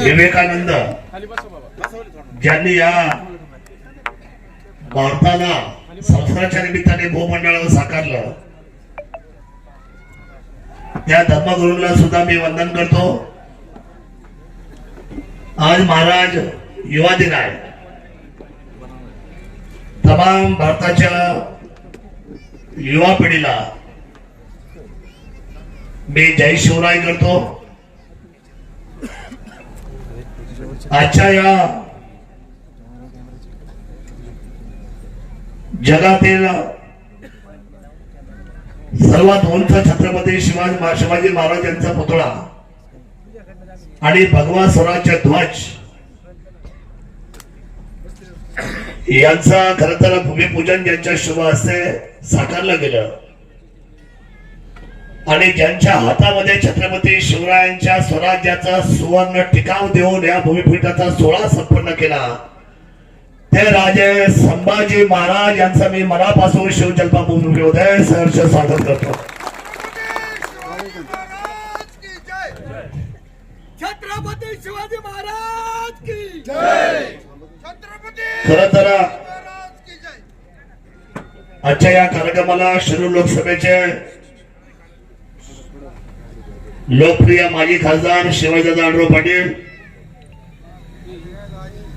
विवेकानंद ज्यांनी या भारताला संसाराच्या निमित्ताने भूमंडळावर साकारलं त्या धर्मगुरूंना सुद्धा मी वंदन करतो. आज महाराज युवा दिन आहे तमाम भारताच्या युवा पिढीला मी जय शिवराय करतो. आजच्या या जगातील सर्वात उंच छत्रपती शिवाजी शिवाजी महाराज यांचा पुतळा आणि भगवा स्वराज्य ध्वज यांचा खर तर भूमिपूजन ज्यांच्या शुभ हस्ते साकारलं गेलं. आणि ज्यांच्या हातामध्ये छत्रपती शिवरायांच्या स्वराज्याचा सुवर्ण टिकाव देऊन या भूमिपीठाचा सोहळा संपन्न केला. ते राजे संभाजी महाराज यांचा मी मनापासून शिवजल्पा भूमी उदय सहर्ष स्वागत करतो. छत्रपती शिवाजी महाराज की जय! खर तर आजच्या या कार्यक्रमाला शिरूर लोकसभेचे लोकप्रिय माजी खासदार शिवाजीदादा आढराव पाटील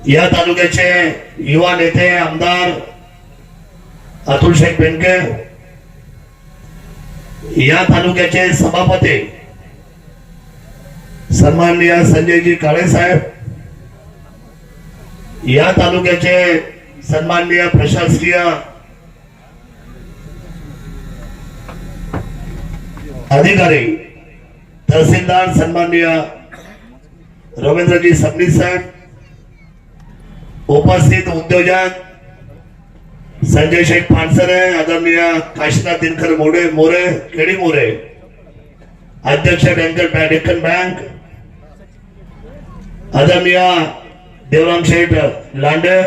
या तालुक्याचे युवा नेते आमदार अतुल शेख बेनके या तालुक्याचे सभापती सन्माननीय संजयजी काळे साहेब या तालुक्याचे सन्माननीय प्रशासकीय अधिकारी तहसीलदार सन्माननीय रवींद्रजी सबनीस साहेब उपस्थित उद्योजक संजय शेख पानसरे आदरणीय काशीनाथ दिनकर मोरे मोरे केडी मोरे अध्यक्ष बँकर डेक्कन बँक आदरणीय देवराम शेठ लांडे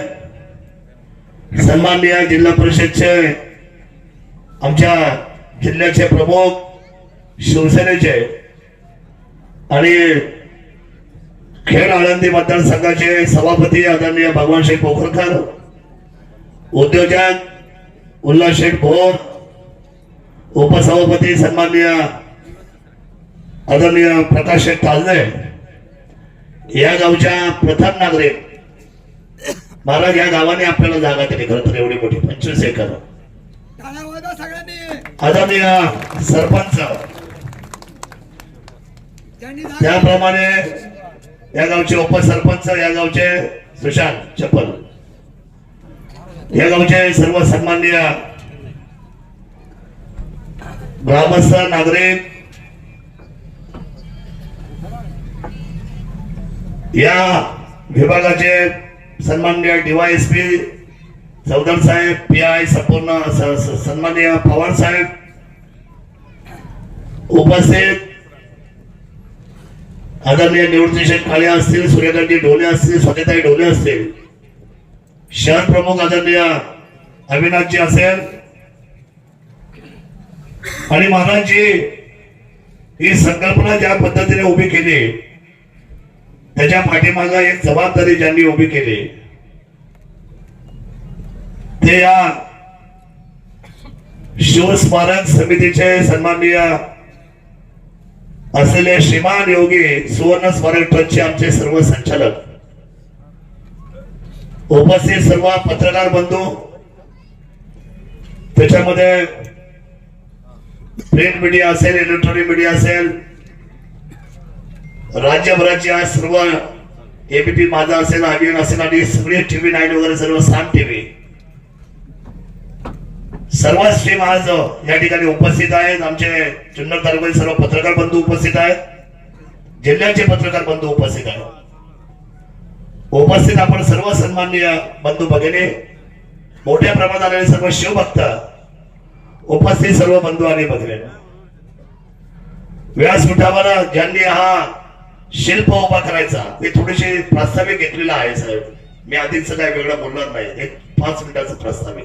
सन्माननीय जिल्हा परिषदचे आमच्या जिल्ह्याचे प्रमुख शिवसेनेचे आणि खेड आळंदी मतदारसंघाचे सभापती आदरणीय भगवान शेठ पोखरकर उद्योजक उल्हास शेठ भोर उपसभापती सन्माननीय आदरणीय प्रकाश शेठ तालदे या गावच्या प्रथम नागरिक. महाराज या गावाने आपल्याला जागा दिली. खरं तर एवढी मोठी. पंचवीस एकर. आदरणीय सरपंच त्याप्रमाणे या गावचे उपसरपंच या गावचे सुशांत चप्पल. या गावचे सर्व सन्माननीय ग्रामस्थ नागरिक या विभागाचे सन्मान्य डीवायएसपी चौधर साहेब पी आय संपूर्ण सन्मान्य पवार साहेब उपस्थित. आदरणीय निवृत्ती शेठ काळे असतील सूर्यकांती ढोले असतील स्वतःताई ढोले असतील. शहर प्रमुख आदरणीय अविनाथजी असेल. आणि महाराजजी ही संकल्पना ज्या पद्धतीने उभी केली त्याच्या पाठीमागा एक जबाबदारी ज्यांनी उभी केली ते या शिवस्मारक समितीचे सन्माननीय असलेले श्रीमान योगी सुवर्ण स्मारक ट्रस्टचे आमचे सर्व संचालक उपस्थित सर्व पत्रकार बंधू त्याच्यामध्ये प्रिंट मीडिया असेल इलेक्ट्रॉनिक मीडिया असेल राज्यभराची आज सर्व एबीपी माझा असेल आयबीएन असेल आणि सगळे टीव्ही नाईन वगैरे सर्व साम टीव्ही सर्व टीम आज या ठिकाणी उपस्थित आहेत. आमचे जुन्नर तालुक्यातील सर्व पत्रकार बंधू उपस्थित आहेत. जिल्ह्याचे पत्रकार बंधू उपस्थित आहेत. उपस्थित आपण सर्व सन्माननीय बंधू भगिनी मोठ्या प्रमाणात आलेले सर्व शिवभक्त उपस्थित सर्व बंधू आणि भगिनी. व्यासपीठावर ज्यांनी हा शिल्प उभा करायचा. मी थोडीशी प्रास्ताविक घेतलेला आहे साहेब. मी आधीच काय वेगळं बोलणार नाही. एक पाच मिनिटाचं प्रस्ताव आहे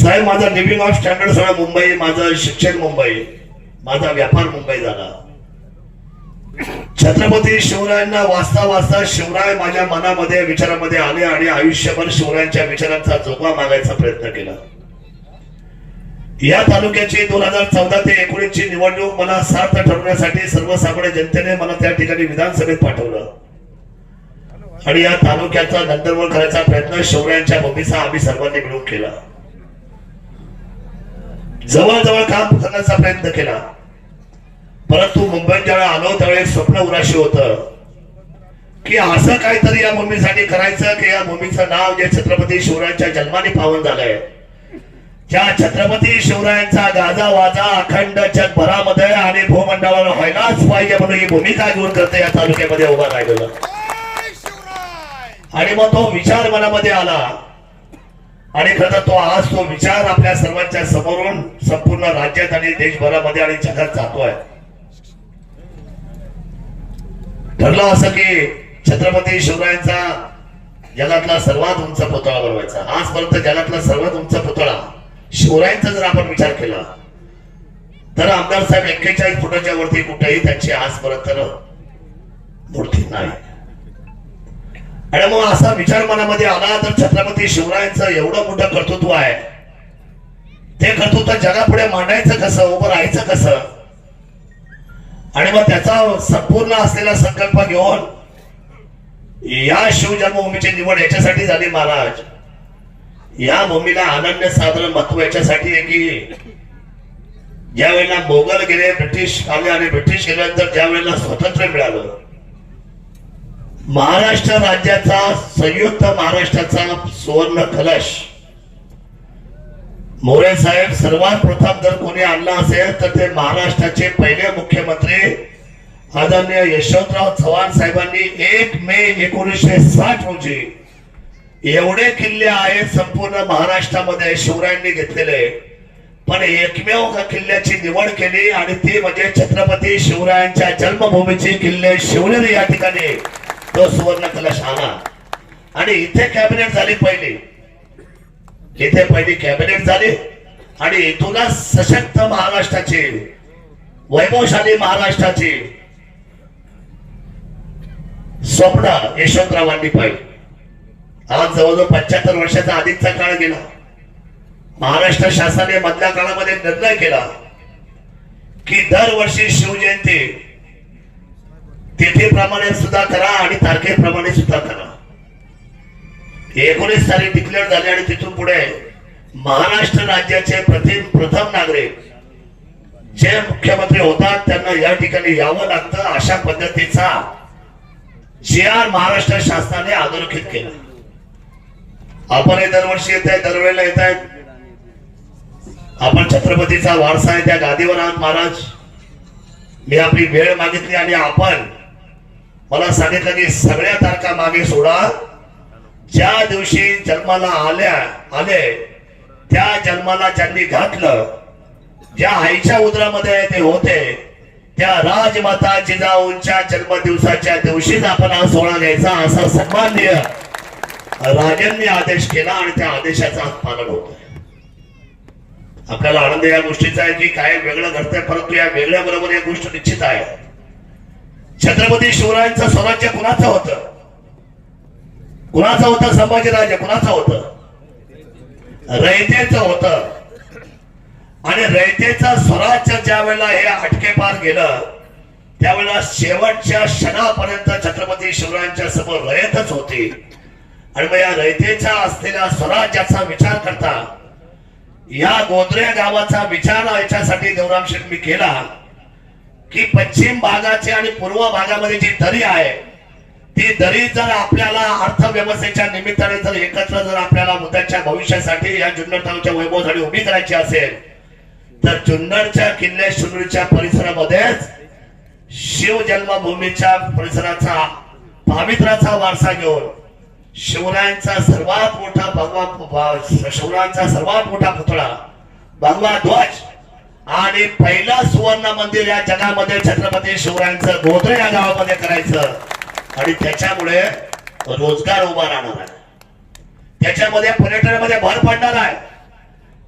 साहेब माझा लिव्हिंग ऑफ स्टँडर्ड सगळं मुंबई माझं शिक्षण मुंबई माझा व्यापार मुंबई झाला. छत्रपती शिवरायांना वाचता वाचता शिवराय माझ्या मनामध्ये विचारामध्ये आले आणि आयुष्यभर शिवरायांच्या विचारांचा जोपा मागायचा प्रयत्न केला. या तालुक्याची दोन हजार चौदा ते एकोणीस ची निवडणूक मला सार्थ ठरवण्यासाठी सर्वसामान्य जनतेने मला त्या ठिकाणी विधानसभेत पाठवलं. आणि या तालुक्याचा नंदनवन करायचा प्रयत्न शिवरायांच्या भूमीचा आम्ही सर्वांनी मिळून केला. जवळजवळ काम करण्याचा प्रयत्न केला. परंतु मुंबईत ज्यावेळेला आलो त्यावेळी एक स्वप्न उराशी होत की असं काहीतरी या भूमीसाठी करायचं की या भूमीचं नाव जे छत्रपती शिवरायांच्या जन्माने पावन झालंय. ज्या छत्रपती शिवरायांचा गाजा वाजा अखंड जगभरामध्ये आणि भूमंडळावर व्हायलाच पाहिजे म्हणून ही भूमिका घेऊन करते या तालुक्यामध्ये उभा राहिलेला. आणि मग तो विचार मनामध्ये आला. आणि खरं तो आज तो विचार आपल्या सर्वांच्या समोरून संपूर्ण राज्यात आणि देशभरामध्ये आणि जगात जातोय. ठरलं असं की छत्रपती शिवरायांचा जगातला सर्वात उंच पुतळा बनवायचा. आजपर्यंत जगातला सर्वात उंच पुतळा शिवरायांचा जर आपण विचार केला तर आमदार साहेब एक्केचाळीस फुटाच्या वरती कुठेही त्यांची आजपर्यंत मूर्ती नाही. आणि मग असा विचार मनामध्ये आला तर छत्रपती शिवरायांचं एवढं मोठं कर्तृत्व आहे. ते कर्तृत्व जगापुढे मांडायचं कसं उभं राहायचं कसं? आणि मग त्याचा संपूर्ण असलेला संकल्प घेऊन या शिवजन्मभूमीची निवड याच्यासाठी झाली महाराज. या भूमीला अनन्य साधारण महत्त्व याच्यासाठी आहे की ज्या वेळेला मोगल गेले ब्रिटिश आले आणि ब्रिटिश गेल्यानंतर ज्या वेळेला स्वातंत्र्य मिळालं. महाराष्ट्र राज्याचा संयुक्त महाराष्ट्राचा सुवर्ण कलश मोरे साहेब सर्वात प्रथम जर कोणी आणला असेल तर ते महाराष्ट्राचे पहिले मुख्यमंत्री आदरणीय यशवंतराव चव्हाण साहेबांनी एक मे एकोणीसशे साठ रोजी एवढे किल्ले आहेत संपूर्ण महाराष्ट्रामध्ये शिवरायांनी घेतलेले पण एकमेव का किल्ल्याची निवड केली आणि ती म्हणजे छत्रपती शिवरायांच्या जन्मभूमीची किल्ले शिवनेरी या ठिकाणी. तो सुवर्ण कलश आला आणि इथे कॅबिनेट झाली पहिली. इथे पहिली कॅबिनेट झाली. आणि इथूनच सशक्त महाराष्ट्राची वैभवशाली महाराष्ट्राची स्वप्न यशवंतरावांनी पाहिली. आज जवळजवळ पंच्याहत्तर वर्षाचा आधीचा काळ गेला. महाराष्ट्र शासनाने मधल्या काळामध्ये निर्णय केला की दरवर्षी शिवजयंती तिथीप्रमाणे सुद्धा करा आणि तारखेप्रमाणे सुद्धा करा. एकोणीस तारीख डिक्लेअर झाली आणि तिथून पुढे महाराष्ट्र राज्याचे प्रथम प्रथम नागरिक जे मुख्यमंत्री होतात त्यांना या ठिकाणी यावं लागतं अशा पद्धतीचा जी आर महाराष्ट्र शासनाने अधोरेखित केला. आपण हे दरवर्षी येत आहे दरवेळेला येत आहेत. आपण छत्रपतीचा वारसा आहे त्या गादीवर आहात महाराज. मी आपली वेळ मागितली आणि आपण मला सांगितलं की सगळ्या तारखा मागे सोडा. ज्या दिवशी जन्माला आल्या आले त्या जन्माला ज्यांनी घातलं ज्या आईच्या उदरामध्ये ते होते त्या राजमाता जिजाऊंच्या जन्मदिवसाच्या दिवशीच आपण हा सोहळा घ्यायचा असा सन्माननीय राजांनी आदेश केला आणि त्या आदेशाचं आज पालन होत आहे. आपल्याला आनंद या गोष्टीचा आहे की काय वेगळं घडतंय परंतु या वेगळ्या बरोबर या गोष्ट निश्चित आहे. छत्रपती शिवरायांचं स्वराज्य कुणाचं होतं? कुणाचं होतं संभाजीराजे? कुणाचं होतं? रयतेचं होतं. आणि रयतेचं स्वराज्य ज्या वेळेला हे अटके पार गेलं त्यावेळेला शेवटच्या क्षणापर्यंत छत्रपती शिवरायांच्या समोर रयतच होती. आणि मग या रयतेच्या असलेल्या स्वराज्याचा विचार करता या गोत्रे गावाचा विचार याच्यासाठी देवराम शेठ मी केला की पश्चिम भागाचे आणि पूर्व भागामध्ये जी दरी आहे ती दरी जर आपल्याला अर्थव्यवस्थेच्या निमित्ताने जर एकत्र जर आपल्याला उद्याच्या भविष्यासाठी या जुन्नर तालुक्या वैभवसाठी उभी करायची असेल तर जुन्नरच्या किल्ले शुन्नरच्या परिसरामध्येच शिव जन्मभूमीच्या परिसराचा पावित्राचा वारसा घेऊन शिवरायांचा सर्वात मोठा भगवा शिवरायांचा सर्वात मोठा पुतळा भगवा ध्वज. आणि पहिला सुवर्ण मंदिर या जगामध्ये छत्रपती शिवरायांचं गोत्रे या गावामध्ये करायचं. आणि त्याच्यामुळे रोजगार उभा राहणार आहे. त्याच्यामध्ये पर्यटनामध्ये भर पडणार आहे.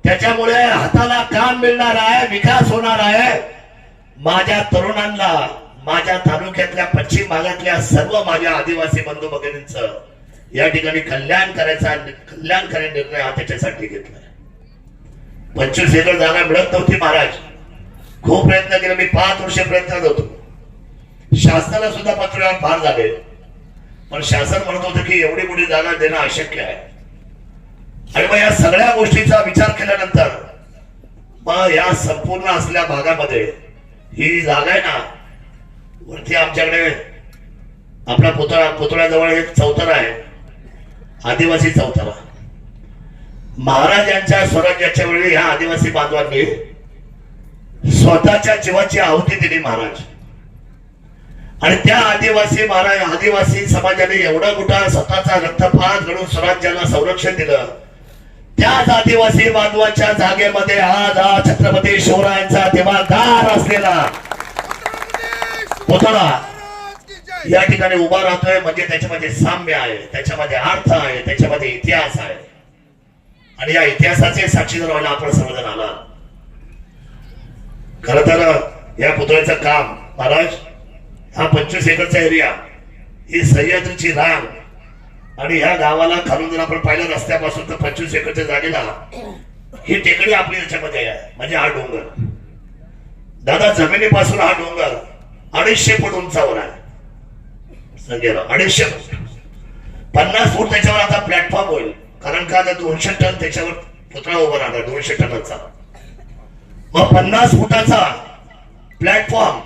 त्याच्यामुळे हाताला काम मिळणार आहे विकास होणार आहे. माझ्या तरुणांना माझ्या तालुक्यातल्या पश्चिम भागातल्या सर्व माझ्या आदिवासी बंधू भगिनींचं या ठिकाणी कल्याण करायचा कल्याणकारी निर्णय हा त्याच्यासाठी घेतलाय पंचवीस एकर जागा मिळत नव्हती महाराज. खूप प्रयत्न केले मी पाच वर्ष प्रयत्नात होतो शासनाला सुद्धा पत्रव्यवहार फार झाले पण शासन म्हणत होतं की एवढी मोठी जागा देणं अशक्य आहे. आणि मग या सगळ्या गोष्टीचा विचार केल्यानंतर मग या संपूर्ण असल्या भागामध्ये ही जागा आहे ना वरती आमच्याकडे आपला पुतळा पुतळ्याजवळ एक चौथरा आहे. आदिवासी चौथरा महाराजांच्या स्वराज्याच्या वेळी ह्या आदिवासी बांधवांनी स्वतःच्या जीवाची आहुती दिली महाराज. आणि त्या आदिवासी महाराज आदिवासी समाजाने एवढा मोठा स्वतःचा रक्तपात घडून स्वराज्याला संरक्षण दिलं. त्याच आदिवासी बांधवाच्या जागेमध्ये आज हा छत्रपती शिवरायांचा देवादार असलेला पुतळा या ठिकाणी उभा राहतोय म्हणजे त्याच्यामध्ये साम्य आहे त्याच्यामध्ये अर्थ आहे त्याच्यामध्ये इतिहास आहे. आणि या इतिहासाचे साक्षीदार व्हायला आपण सर्वजण आला. खर तर या पुतळ्याचं काम महाराज हा पंचवीस एकरचा एरिया ही सह्याद्रीची रांग आणि ह्या गावाला खालून जर आपण पाहिलं रस्त्यापासून तर पंचवीस एकरच्या जागेला ही टेकडी आपली याच्यामध्ये आहे म्हणजे हा डोंगर. दादा जमिनीपासून हा डोंगर अडीचशे फूट उंचावर आहे. संख्येला अडीचशे पन्नास फूट त्याच्यावर आता प्लॅटफॉर्म होईल. कारण का आता दोनशे टन त्याच्यावर पुतळा उभा राहणार दोनशे टनाचा. मग पन्नास फुटाचा प्लॅटफॉर्म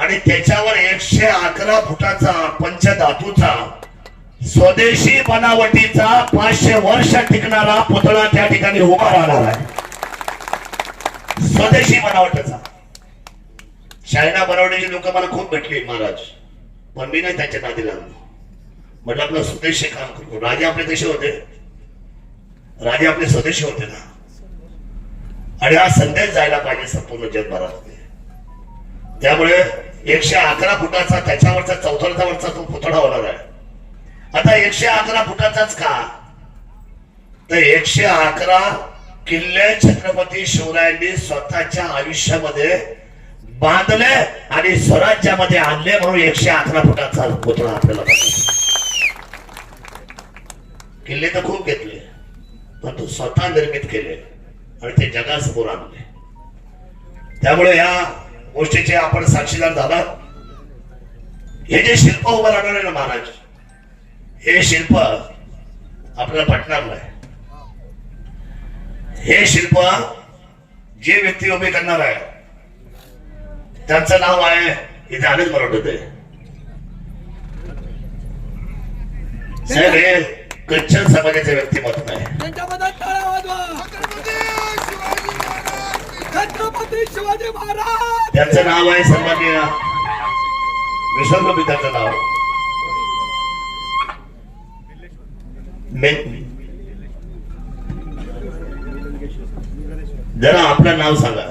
आणि त्याच्यावर एकशे अकरा फुटाचा पंचधातूचा स्वदेशी बनावटीचा पाचशे वर्ष टिकणारा पुतळा त्या ठिकाणी उभा राहणार आहे. स्वदेशी बनावटीचा. चायना बनवण्याची लोक मला खूप भेटली महाराज. पण मी नाही त्यांच्या नादी लागलो. म्हटलं आपलं स्वदेशी काम करू. राजे आपले कसे होते. राजे आपले स्वदेशी होते ना. आणि हा संदेश जायला पाहिजे संपूर्ण जगभरामध्ये. त्यामुळे एकशे अकरा फुटाचा त्याच्यावरचा चौथ्याचा तो पुतळा होणार आहे. आता एकशे अकरा फुटाचाच का? तर एकशे अकरा किल्ले छत्रपती शिवरायांनी स्वतःच्या आयुष्यामध्ये बांधले आणि स्वराज्यामध्ये आणले म्हणून एकशे अकरा फुटाचा पुतळा आपल्याला किल्ले तर खूप घेतले पण तो स्वतः निर्मित केले आणि ते जगासमोर आणले. त्यामुळे या गोष्टीचे आपण साक्षीदार झाला. हे जे शिल्प उभं राहणार आहे ना महाराज हे शिल्प आपल्याला पटणार नाही. हे शिल्प जे व्यक्ती उभे करणार आहे त्यांचं नाव आहे इथे मला वाटत आहे साहेब हे कच्चन समाजाचे व्यक्तिमत्व आहे. त्यांचं नाव आहे विसरलो मी त्याचं नाव. जरा आपलं नाव सांगा.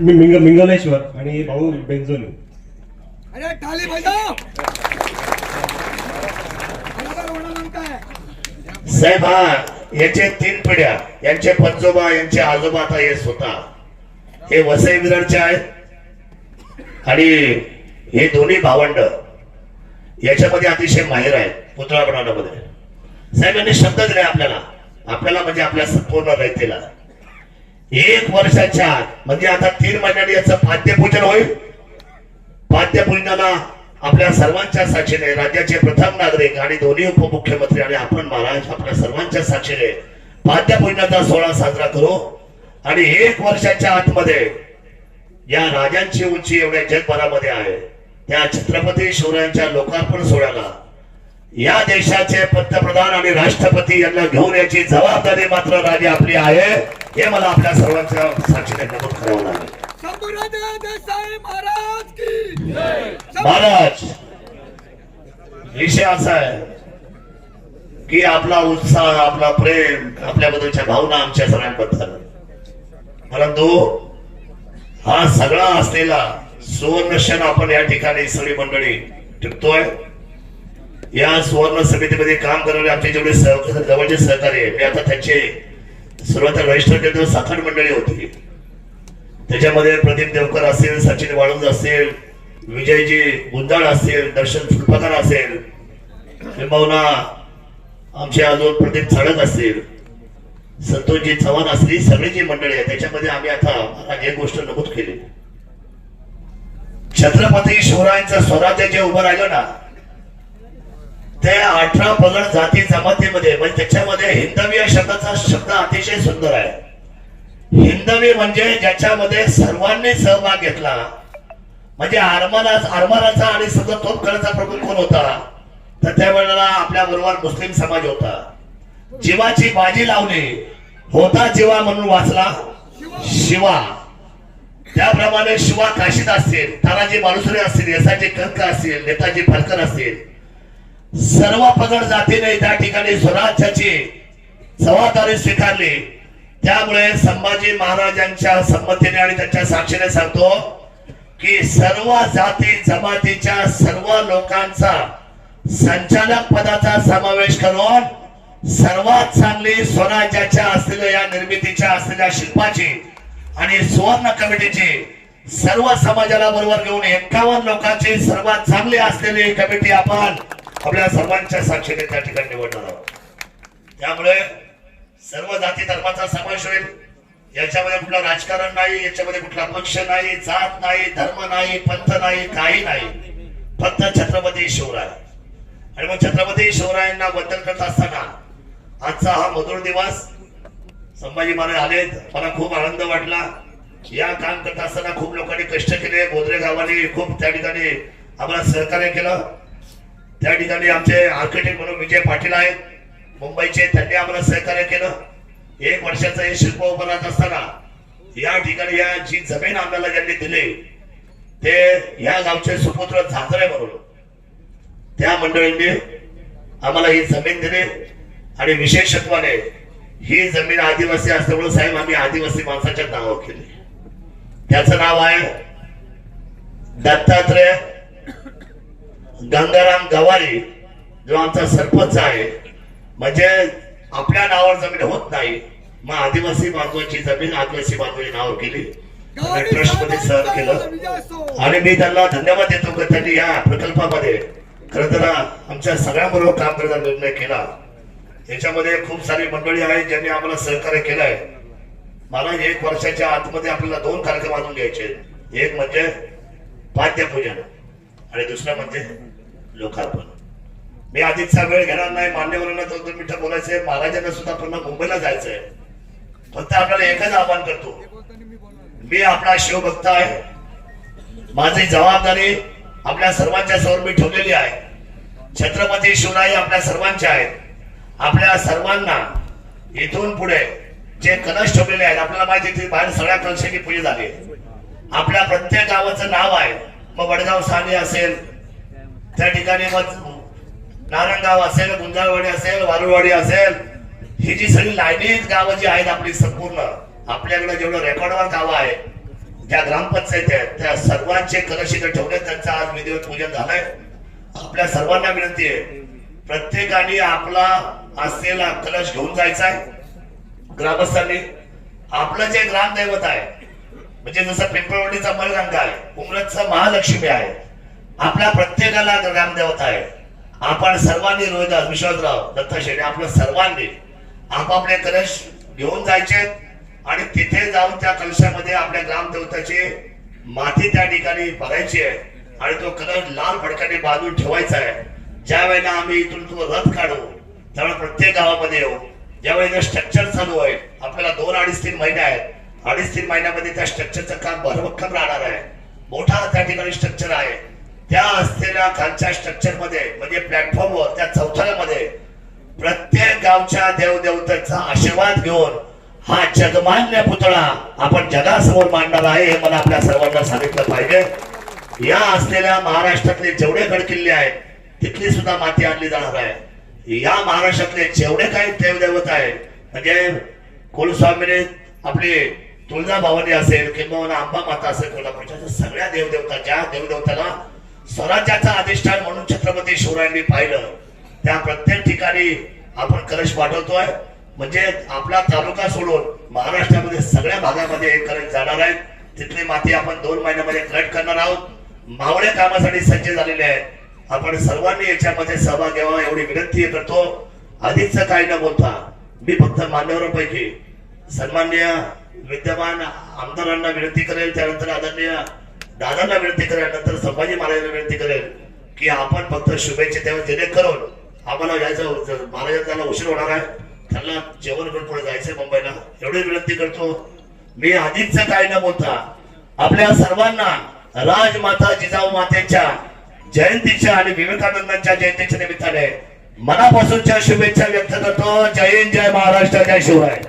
मी मिंग मिंगलेश्वर आणि भाऊ बेंजोनी अरे काय? साहेब हा याचे तीन पिढ्या यांचे पंजोबा यांचे आजोबा आता हे स्वतः हे वसई विरारचे आहेत. आणि हे दोन्ही भावंड याच्यामध्ये अतिशय माहिर आहेत पुतळा बनवण्यामध्ये साहेब यांनी शब्द दिले आपल्याला. आपल्याला म्हणजे आपल्या संपूर्ण रयतेला. एक वर्षाच्या आत म्हणजे आता तीन महिन्याने याचं पाद्यपूजन होईल. पाद्यपूजनाला आपल्या सर्वांच्या साक्षीने राज्याचे प्रथम नागरिक आणि दोन्ही उपमुख्यमंत्री आणि आपण महाराज आपल्या सर्वांच्या साक्षीने पाद्यपूजनाचा सोहळा साजरा करू. आणि एक वर्षाच्या आतमध्ये या राजांची उंची एवढ्या जगभरामध्ये आहे. त्या छत्रपती शिवरायांच्या लोकार्पण सोहळ्याला या देशाचे पंतप्रधान आणि राष्ट्रपती यांना घेऊन याची जबाबदारी मात्र राजे आपली आहे. हे मला आपल्या सर्वांच्या साक्षीने नमूद करावं लागेल. महाराज विषय असा आहे की आपला उत्साह आपला प्रेम आपल्याबद्दलच्या भावना आमच्या सगळ्यांबद्दल. परंतु हा सगळा असलेला सुवर्ण क्षण आपण या ठिकाणी सगळी मंडळी टिकतोय. या सुवर्ण समितीमध्ये काम करणारे आमचे जेवढे सह- जवळचे सहकारी मी आता त्यांचे सुरुवातीला रजिस्टर केले साखर सात आठ मंडळी होती. त्याच्यामध्ये प्रदीप देवकर असेल सचिन वाळुंज असेल विजयजी गुंजाळ असेल दर्शन फुलपाकर असेल किंबहुना आमचे अजून प्रदीप चाळक असतील संतोषजी चव्हाण असली सगळी जी मंडळी आहे त्याच्यामध्ये आम्ही आता महाराज एक गोष्ट नमूद केली. छत्रपती शिवरायांचं स्वराज्य जे उभं राहिलं ना ते अठरा पगड जाती जमातीमध्ये म्हणजे त्याच्यामध्ये हिंदवी या शब्दाचा शब्द अतिशय सुंदर आहे. हिंदवी म्हणजे ज्याच्यामध्ये सर्वांनी सहभाग घेतला. म्हणजे अरमानाचा आरमाराचा आणि सगळं तोप करायचा प्रभू कोण होता? तर त्यावेळेला आपल्या बरोबर मुस्लिम समाज होता. जीवाची बाजी लावली होता जीवा म्हणून वाचला शिवा. त्याप्रमाणे शिवा काशीद असतील तानाजी मालुसरे असतील यसाजी कंक असतील नेताजी फडकर असतील. सर्व पगड जातीने त्या ठिकाणी स्वराज्याची जबाबदारी स्वीकारली. त्यामुळे संभाजी महाराजांच्या संमतीने आणि त्यांच्या साक्षीने सांगतो की सर्व जाती जमातीच्या सर्व लोकांचा संचालक पदाचा समावेश करून सर्वात चांगली स्वराज्याच्या असलेल्या या निर्मितीच्या असलेल्या शिल्पाची आणि सुवर्ण कमिटीची सर्व समाजाला बरोबर घेऊन एकावन्न लोकांची सर्वात चांगली असलेली कमिटी आपण आपल्या सर्वांच्या साक्षीने त्या ठिकाणी निवडणार आहोत. त्यामुळे सर्व जाती धर्माचा समावेश होईल. याच्यामध्ये कुठलं राजकारण नाही याच्यामध्ये कुठला पक्ष नाही जात नाही धर्म नाही पंथ नाही काही नाही. फक्त छत्रपती शिवराय. आणि मग छत्रपती शिवरायांना बद्दल करत असताना आजचा हा मधुर दिवस संभाजी महाराज आलेत मला खूप आनंद वाटला. या काम करत असताना खूप लोकांनी कष्ट केले. गोदरे गावाने खूप त्या ठिकाणी आम्हाला सहकार्य केलं. त्या ठिकाणी आमचे आर्किटेक्ट म्हणून विजय पाटील आहेत. मुंबईचे त्यांनी आम्हाला सहकार्य केलं. एक वर्षाचं हे शिल्प उभारत असताना या ठिकाणी या जी जमीन आम्हाला ज्यांनी दिली ते या गावचे सुपुत्र झांजरे म्हणून. त्या मंडळींनी आम्हाला ही जमीन दिली आणि विशेषत्वाने ही जमीन आदिवासी असल्यामुळे साहेब आम्ही आदिवासी माणसाच्या नावावर केली. त्याचं नाव आहे दत्तात्रय गंगाराम गवारी जो आमचा सरपंच आहे म्हणजे आपल्या नावावर जमीन होत नाही. मग आदिवासी बांधवाची जमीन आदिवासी बांधवाची नावावर केली. आणि ट्रस्टमध्ये सहन केलं. आणि मी त्यांना धन्यवाद देतो की त्यांनी या प्रकल्पामध्ये खरं तर आमच्या सगळ्यांबरोबर काम करण्याचा निर्णय केला. याच्यामध्ये खूप सारी मंडळी आहेत ज्यांनी आम्हाला सहकार्य केलंय. मला एक वर्षाच्या आतमध्ये आपल्याला दोन कार्यक्रम आणून घ्यायचे. एक म्हणजे पाद्यपूजन. आणि दुसरं म्हणजे लोकार्पण. मी आधीचा वेळ घेणार नाही मान्यवरांना दोन दोन मिनिटं बोलायचंय महाराजांना सुद्धा पुन्हा मुंबईला जायचंय फक्त आपल्याला एकच आवाहन करतो. मी आपला शिवभक्त आहे. माझी जबाबदारी आपल्या सर्वांच्या समोर मी ठेवलेली आहे. छत्रपती शिवराय आपल्या सर्वांच्या आहेत. आपल्या सर्वांना इथून पुढे जे कलश ठेवलेले आहेत आपल्याला माहिती बाहेर सगळ्या कलशाची पूजा झाली आपल्या प्रत्येक गावाचं नाव आहे. मग वडगाव साने असेल त्या ठिकाणी मग नारायणगाव असेल गुंजाळवाडी असेल वारुळवाडी असेल ही जी सगळी लाईनीत गावं जी आहेत आपली संपूर्ण आपल्याकडे जेवढं रेकॉर्डवर गावं आहेत ज्या ग्रामपंचायती आहेत त्या सर्वांचे कलश इथं ठेवले त्यांचं आज विधिवत पूजन झालंय. आपल्या सर्वांना विनंती आहे प्रत्येकाने आपला असलेला कलश घेऊन जायचा आहे ग्रामस्थांनी. आपलं जे ग्रामदैवत आहे म्हणजे जसं पिंपळवडीचा मलगंगा आहे उमरतचा महालक्ष्मी आहे आपल्या प्रत्येकाला ग्रामदेवता आहे. आपण सर्वांनी रोहिदास विश्वासराव दत्त शेटे आपल्या सर्वांनी आपापले कलश घेऊन जायचे आणि तिथे जाऊन त्या कलशामध्ये आपल्या ग्रामदेवताची माती त्या ठिकाणी भरायची आहे आणि तो कलश लाल फडकाने बांधून ठेवायचा आहे. ज्या वेळेला आम्ही इथून तो रथ काढू त्यावेळेला प्रत्येक गावामध्ये येऊ. ज्यावेळेला स्ट्रक्चर चालू आहे आपल्याला दोन अडीच तीन महिने आहेत. अडीच तीन महिन्यामध्ये त्या स्ट्रक्चरचं काम भरभक्कम राहणार आहे. मोठा त्या ठिकाणी स्ट्रक्चर आहे. त्या असलेल्या खालच्या स्ट्रक्चरमध्ये म्हणजे प्लॅटफॉर्मवर त्या चौथऱ्यामध्ये प्रत्येक गावच्या देवदेवतेचा आशीर्वाद घेऊन हा जगमान्य पुतळा आपण जगासमोर मांडणार आहे हे मला आपल्या सर्वांना सांगितलं पाहिजे. या असलेल्या महाराष्ट्रातले जेवढे गडकिल्ले आहेत तिथली सुद्धा माती आणली जाणार आहे. या महाराष्ट्रातले जेवढे काही देवदेवत आहे म्हणजे कुलस्वामीने आपली तुळजाभवानी असेल किंवा आंबा माता असेल कोल्हापूरच्या त्या सगळ्या देवदेवताच्या देवदेवताला स्वराज्याचा अधिष्ठान म्हणून छत्रपती शिवरायांनी पाहिलं त्या प्रत्येक ठिकाणी आपण कलश पाठवतोय. म्हणजे आपला तालुका सोडून महाराष्ट्रामध्ये सगळ्या भागामध्ये हे कलश जाणार आहे तिथली माती आपण दोन महिन्यामध्ये कलेक्ट करणार आहोत. मावळे कामासाठी सज्ज झालेले आहेत. आपण सर्वांनी याच्यामध्ये सहभाग घ्यावा एवढी विनंती करतो. आधीच काही न बोलता मी फक्त मान्यवरांपैकी सन्मान्य विद्यमान आमदारांना विनंती करेल त्यानंतर आदरणीय दादांना विनंती करेल नंतर संभाजी महाराजांना विनंती करेल की आपण फक्त शुभेच्छा तेव्हा जेणेकरून आम्हाला यायचं महाराजांना उशीर होणार आहे त्यांना जेवण करून पुढे जायचंय मुंबईला. एवढी विनंती करतो. मी आधीच काय न बोलता आपल्या सर्वांना राजमाता जिजाऊ मातेच्या जयंतीच्या आणि विवेकानंदांच्या जयंतीच्या निमित्ताने मनापासूनच्या शुभेच्छा व्यक्त करतो. जय हिंद जय महाराष्ट्र जय शिवराय.